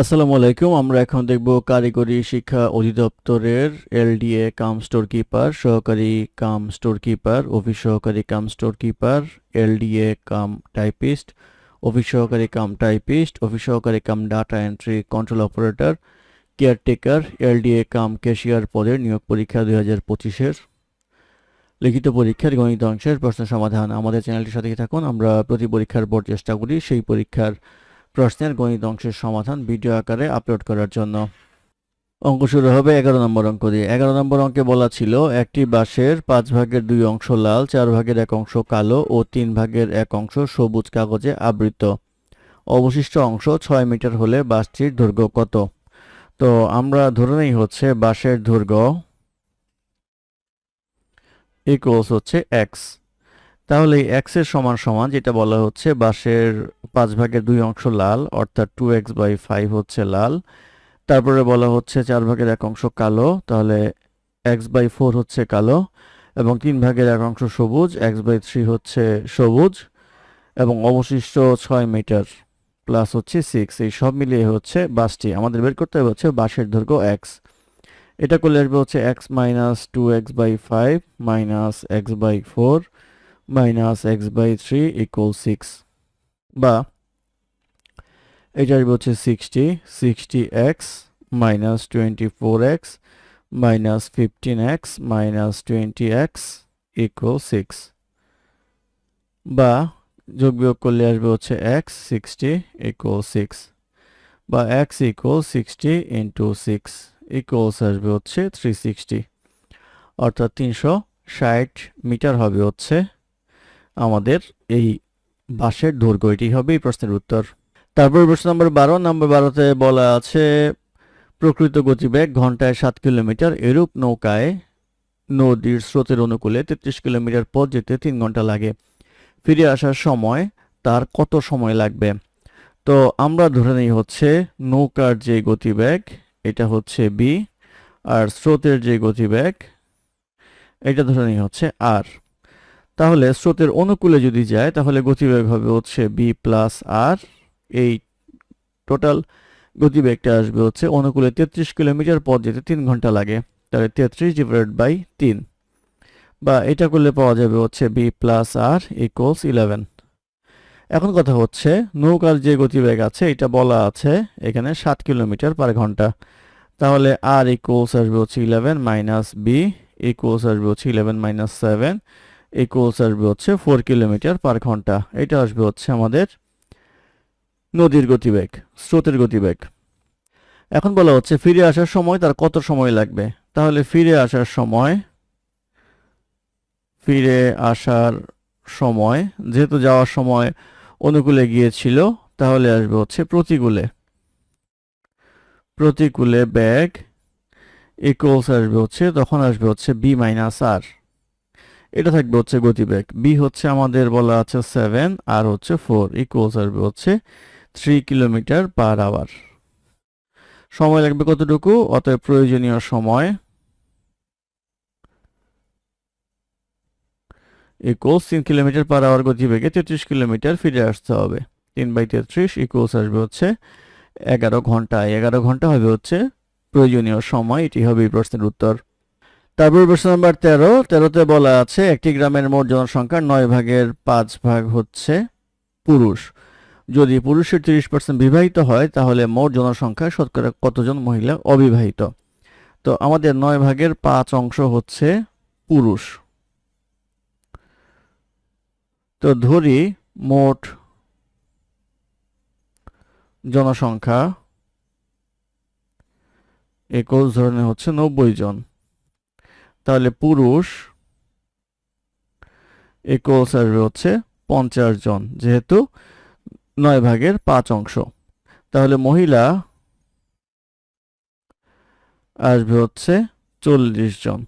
আসসালামু আলাইকুম, আমরা এখন দেখব কারিগরি শিক্ষা অধিদপ্তরের এলডিএ কাম স্টোর কিপার, সহকারী কাম স্টোর কিপার, অফিস সহকারী cum store keeper, LDA cum typist, office সহকারী কাম টাইপিস্ট, অফিস সহকারী cum data entry control operator, caretaker, LDA cum cashier পদের নিয়োগ পরীক্ষা দুই হাজার পঁচিশের লিখিত পরীক্ষার গণিত অংশের প্রশ্ন সমাধান। আমাদের চ্যানেলটির সাথে থাকুন, আমরা প্রতি পরীক্ষার পর চেষ্টা করি, সেই পরীক্ষার প্রশ্নের গণিত অংশের সমাধান ভিডিও আকারে আপলোড করার জন্য। অঙ্ক শুরু হবে এগারো নম্বর অঙ্ক দিয়ে। এগারো নম্বর অঙ্কে বলা ছিল, একটি বাঁশের পাঁচ ভাগের দুই অংশ লাল, চার ভাগের এক অংশ কালো ও তিন ভাগের এক অংশ সবুজ কাগজে আবৃত। অবশিষ্ট অংশ ছয় মিটার হলে বাসটির দৈর্ঘ্য কত? তো আমরা ধরে নেই হচ্ছে বাঁশের দৈর্ঘ্য ইকুয়ালস হচ্ছে এক্স তাহলে এক্সের সমান সমান যেটা বলা হচ্ছে বাঁশের পাঁচ ভাগের দুই অংশ লাল, অর্থাৎ টু এক্স বাই ফাইভ হচ্ছে লাল। তারপরে বলা হচ্ছে চার ভাগের এক অংশ কালো, তাহলে এক্স বাই ফোর হচ্ছে কালো এবং তিন ভাগের এক অংশ সবুজ এক্স বাই থ্রি হচ্ছে সবুজ এবং অবশিষ্ট ছয় মিটার প্লাস হচ্ছে সিক্স এই সব মিলিয়ে হচ্ছে বাসটি আমাদের বের করতে হবে হচ্ছে বাঁশের দৈর্ঘ্য এক্স এটা করলে আসবে হচ্ছে x minus two x by five minus x by four minus x by three equal six বা এটা আসবে হচ্ছে sixty sixty x minus twenty four x minus fifteen x minus twenty x equal six বা যোগ বিয়োগ করলে আসবে হচ্ছে এক্স সিক্সটি ইকুয়াল সিক্স বা x equal sixty into six equals আসবে হচ্ছে থ্রি সিক্সটি অর্থাৎ তিনশো ষাট মিটার হবে হচ্ছে আমাদের এই বাসের দৈর্ঘ্য, এটি হবে এই প্রশ্নের উত্তর। তারপর প্রশ্ন নম্বর বারো, নম্বর বারোতে বলা আছে, প্রকৃত গতিবেগ ঘন্টায় সাত কিলোমিটার, এরূপ নৌকায় নদীর স্রোতের অনুকূলে তেত্রিশ কিলোমিটার পথ যেতে তিন ঘণ্টা লাগে। ফিরে আসার সময় তার কত সময় লাগবে? তো আমরা ধরে নিই হচ্ছে নৌকার যে গতিবেগ, এটা হচ্ছে বি আর স্রোতের যে গতিবেগ, এটা ধরে নিই হচ্ছে আর তাহলে স্রোতের অনুকূলে যদি যায়, তাহলে গতিবেগ হবে হচ্ছে বি প্লাস আর এই টোটাল গতিবেগটা আসবে হচ্ছে অনুকূলে তেত্রিশ কিলোমিটার পথ যেতে তিন ঘণ্টা লাগে। তাহলে তেত্রিশ ডিভাইডেড বাই তিন। বা এটা করলে পাওয়া যাবে হচ্ছে b plus r equals eleven এখন কথা হচ্ছে, নৌকার যে গতিবেগ আছে, এটা বলা আছে এখানে সাত কিলোমিটার পার ঘণ্টা। তাহলে আর ইকুয়ালস আসবে হচ্ছে ইলেভেন মাইনাস বি ইকুয়ালস আসবে হচ্ছে ইলেভেন মাইনাস সেভেন ইকুয়ালস আসবে হচ্ছে ফোর কিলোমিটার পার ঘণ্টা। এটা আসবে হচ্ছে আমাদের নদীর গতিবেগ, স্রোতের গতিবেগ। এখন বলা হচ্ছে ফিরে আসার সময় তার কত সময় লাগবে? তাহলে ফিরে আসার সময়, ফিরে আসার সময়, যেহেতু যাওয়ার সময় অনুকূলে গিয়েছিল, তাহলে আসবে হচ্ছে প্রতিকূলে। প্রতিকূলে ব্যাগ ইকুয়ালস আসবে হচ্ছে, তখন আসবে হচ্ছে বি মাইনাস আর এটা থাকবে হচ্ছে গতিবেগ। বি হচ্ছে আমাদের বলা আছে সেভেন আর হচ্ছে ফোর ইকুয়ালস আসবে হচ্ছে থ্রি কিলোমিটার পার আওয়ার সময় লাগবে কতটুকু? অতএব প্রয়োজনীয় সময় ইকুয়ালস তিন কিলোমিটার পার আওয়ার গতিবেগে তেত্রিশ কিলোমিটার ফিরে আসতে হবে। তিন বাই তেত্রিশ ইকুয়ালস আসবে হচ্ছে এগারো ঘণ্টা এগারো ঘণ্টা হবে হচ্ছে প্রয়োজনীয় সময়। এটি হবে এই প্রশ্নের উত্তর। তারপর প্রশ্ন নাম্বার তেরো। তেরোতে বলা আছে, একটি গ্রামের মোট জনসংখ্যার নয় ভাগের পাঁচ ভাগ হচ্ছে পুরুষ। যদি পুরুষের তিরিশ পার্সেন্ট বিবাহিত হয়, তাহলে মোট জনসংখ্যা শতকরা কতজন মহিলা অবিবাহিত? তো আমাদের নয় ভাগের পাঁচ অংশ হচ্ছে পুরুষ। তো ধরি মোট জনসংখ্যা একুশ ধরনের হচ্ছে নব্বই জন। তাহলে পুরুষ ইকুয়ালস আসবে হচ্ছে পঞ্চাশ জন, যেহেতু নয় ভাগের পাঁচ অংশ। তাহলে মহিলা আসবে হচ্ছে চল্লিশ জন।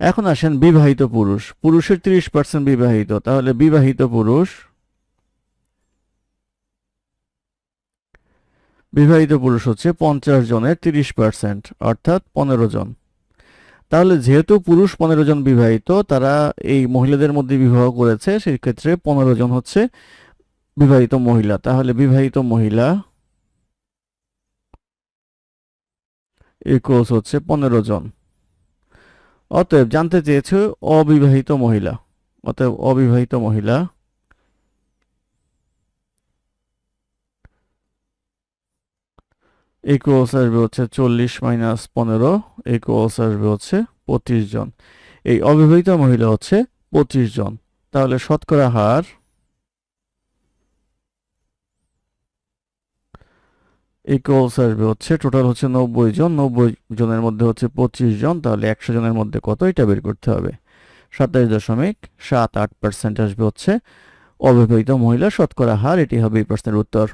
এখন আসেন বিবাহিত পুরুষ। পুরুষের তিরিশ পার্সেন্ট বিবাহিত। তাহলে বিবাহিত পুরুষ বিবাহিত পুরুষ হচ্ছে পঞ্চাশ জনের তিরিশ পার্সেন্ট অর্থাৎ পনেরো জন। তাহলে যেহেতু পুরুষ পনেরো জন বিবাহিত, তারা এই মহিলাদের মধ্যে বিবাহ করেছে সেই ক্ষেত্রে পনেরো জন হচ্ছে বিবাহিত মহিলা। তাহলে বিবাহিত মহিলা ইকুয়ালস হচ্ছে পনেরো জন। অতএব জানতে চেয়েছে অবিবাহিত মহিলা। অতএব অবিবাহিত মহিলা ইকুয়ালস আসবে হচ্ছে চল্লিশ মাইনাস পনেরো ইকুয়ালস আসবে হচ্ছে পঁচিশ জন। এই অবিবাহিত মহিলা হচ্ছে পঁচিশ জন। তাহলে শতকরা হার ইকুয়ালস আসবে হচ্ছে টোটাল হচ্ছে নব্বই জন। নব্বই জনের মধ্যে হচ্ছে পঁচিশ জন, তাহলে একশো জনের মধ্যে কত? এটা বের করতে হবে। সাতাশ দশমিক সাত আট পার্সেন্ট আসবে হচ্ছে অবিবাহিত মহিলা। শতকরা হার, এটি হবে এই প্রশ্নের উত্তর।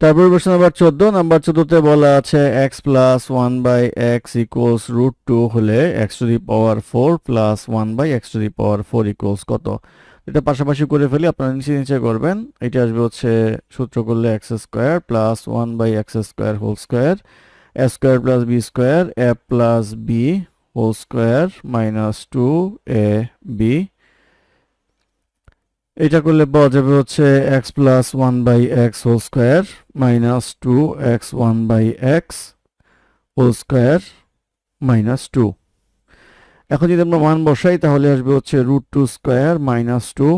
তারপর প্রশ্ন নাম্বার চোদ্দ নাম্বার চোদ্দতে বলা আছে x plus one by x equals root two হলে x to the power four plus one by x to the power four equals কত? এটা পাশাপাশি করে ফেলি, আপনারা নিচে নিচে করবেন। এটা আসবে হচ্ছে সূত্র করলে x square plus one by x square whole square a square plus b square a plus b whole square minus two a b এটা করলে পাওয়া যাবে হচ্ছে x plus one by x whole square minus two x one by x whole square minus two এখন যদি আমরা মান বসাই, তাহলে আসবে হচ্ছে root two square minus two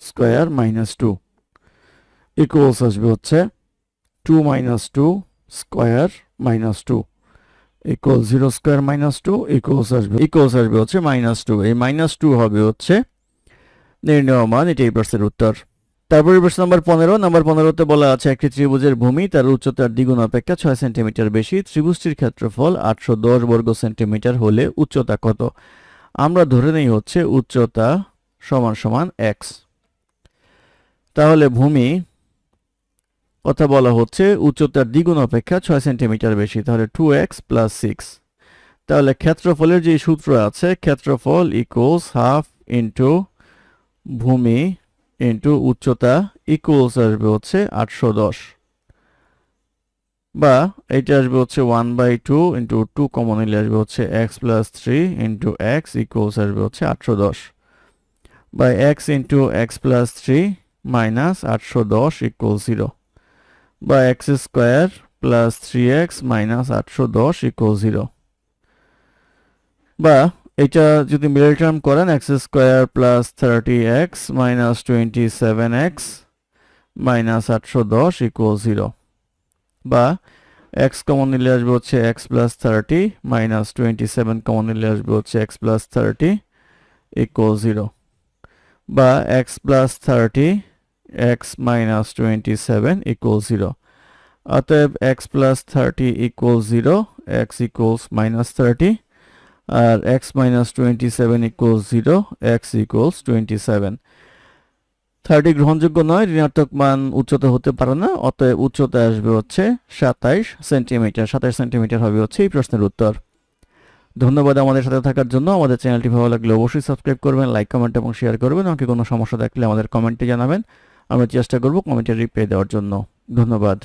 square minus two equals আসবে হচ্ছে two minus two square minus two equal zero square minus two equals আসবে ইকুয়ালস আসবে হচ্ছে মাইনাস টু এই মাইনাস টু হবে হচ্ছে নির্ণয় মান এটি এই প্রশ্নের উত্তর। তারপরে প্রশ্ন নম্বর পনেরো। নম্বর পনেরোতে বলা আছে, একটি ত্রিভুজের ভূমি, তার উচ্চতার দ্বিগুণ অপেক্ষা ছয় সেন্টিমিটার বেশি। ত্রিভুজটির ক্ষেত্রফল আটশো দশ বর্গ সেন্টিমিটার হলে উচ্চতা কত? আমরা ধরে নেই হচ্ছে উচ্চতা সমান সমান এক্স তাহলে ভূমি কথা বলা হচ্ছে, উচ্চতার দ্বিগুণ অপেক্ষা ছয় সেন্টিমিটার বেশি, তাহলে টু এক্স প্লাস সিক্স তাহলে ক্ষেত্রফলের যে সূত্র আছে, ক্ষেত্রফল ইকুয়ালস হাফ ইন্টু ভূমি ইন্টু উচ্চতা ইকুয়ালস আসবে হচ্ছে আটশো দশ। বা এইটা আসবে হচ্ছে one by two into two common নিলে আসবে হচ্ছে x plus three into x equals আসবে হচ্ছে আটশো দশ। বা x into x plus three minus আটশো দশ ইকুয়াল জিরো বা x square plus three x minus আটশো দশ ইকুয়াল জিরো বা এটা যদি মিডল টার্ম করেন x square plus thirty x minus twenty seven x minus আটশো দশ ইকুয়াল জিরো বা এক্স কমন নিলে আসবে হচ্ছে x plus thirty minus twenty seven common নিলে আসবে হচ্ছে x plus thirty equal zero বা x plus thirty x minus twenty seven equal zero অতএব x plus thirty equal zero x equals minus thirty আর x minus twenty seven equals zero x equals twenty seven thirty গ্রহণযোগ্য নয়, ঋণাত্মক মান উচ্চতা হতে পারে না, অতএব উচ্চতা আসবে হচ্ছে সাতাইশ সেন্টিমিটার সাতাইশ সেন্টিমিটার হবে হচ্ছে এই প্রশ্নের উত্তর। ধন্যবাদ আমাদের সাথে থাকার জন্য, আমাদের চ্যানেলটি ভালো লাগলে অবশ্যই সাবস্ক্রাইব করবেন, লাইক, কমেন্ট এবং শেয়ার করবেন, আমাকে কোনো সমস্যা থাকলে আমাদের কমেন্টে জানাবেন। আমরা চেষ্টা করব কমেন্টে রিপ্লাই দেওয়ার জন্য। ধন্যবাদ।